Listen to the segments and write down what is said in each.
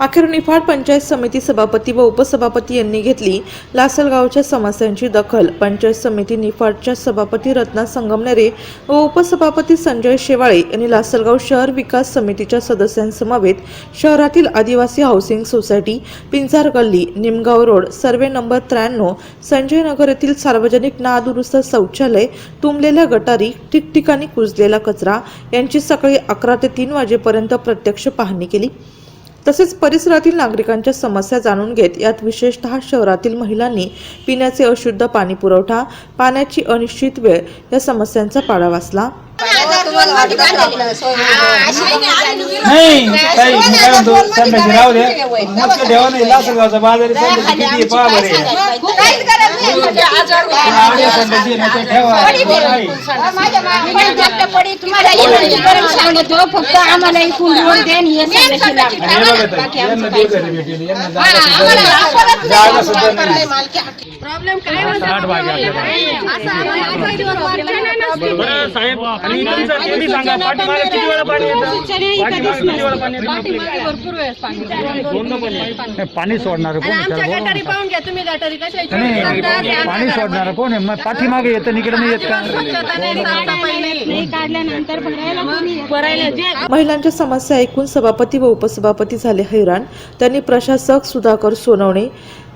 अखेर निफाड पंचायत समिती सभापती व उपसभापती यांनी घेतली. लासलगावच्या समस्यांची दखल पंचायत समिती निफाडच्या सभापती रत्ना संगमनेरे व उपसभापती संजय शेवाळे यांनी लासलगाव शहर विकास समितीच्या सदस्यांसमवेत शहरातील आदिवासी हाऊसिंग सोसायटी पिंजार गल्ली निमगाव रोड सर्वे नंबर त्र्याण्णव संजय नगर येथील सार्वजनिक नादुरुस्त शौचालय तुंबलेल्या गटारी ठिकठिकाणी कुजलेला कचरा यांची सकाळी अकरा ते तीन वाजेपर्यंत प्रत्यक्ष पाहणी केली. तसेच परिसरातील नागरिकांच्या समस्या जाणून घेत यात विशेषतः शहरातील महिलांनी पिण्याचे अशुद्ध पाणी पुरवठा पाण्याची अनिश्चित वेळ या समस्यांचा पाडा वाचला. नाही ताई मी काय म्हणतो संध्याची राहू दे मुख्य ठेवा नाही लासलगावचा बाजारी संध्याची किती आहे पहा बरे. आवड्या संध्याची नाही तर ठेवा. नाही. फक्त आम्हाला इकडून लोन द्या आणि हे सांगायची लागतं. आणि हे बघा ताई, यांना देऊ घरी भेटेल, यांना जागा सुद्धा नाही. जागा सुद्धा नाही आठ वागे आपल्याला. बरं साहेब आणि तुमचं तुम्ही सांगा पाठीमागे किती वेळा पाणी येतं? पाठीमागे किती वेळा पाणी येतं? दोन पण. आहे. पाणी सोडणार नाही पाणी सोडणार कोण आहे? मग पाठीमागे येतं इकडे नाही येत का? महिलांच्या समस्या ऐकून सभापती व उपसभापती झाले हैराण. त्यांनी प्रशासक सुधाकर सोनवणे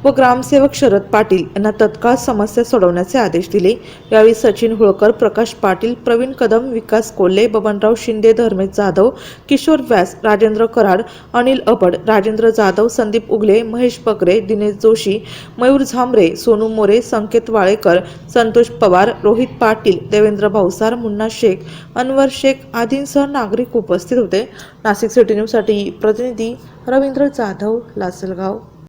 व ग्रामसेवक शरद पाटील यांना तत्काळ समस्या सोडवण्याचे आदेश दिले. यावेळी सचिन होळकर प्रकाश पाटील प्रवीण कदम विकास कोल्हे बबनराव शिंदे धर्मेश जाधव किशोर व्यास राजेंद्र कराड अनिल अबड राजेंद्र जाधव संदीप उगले महेश बकरे दिनेश जोशी मयूर झांबरे सोनू मोरे संकेत वाळेकर संतोष पवार रोहित पाटील देवेंद्र भावसार मुन्ना शेख अनवर शेख आदींसह नागरिक उपस्थित होते. नाशिक सिटी न्यूजसाठी प्रतिनिधी रवींद्र जाधव लासलगाव.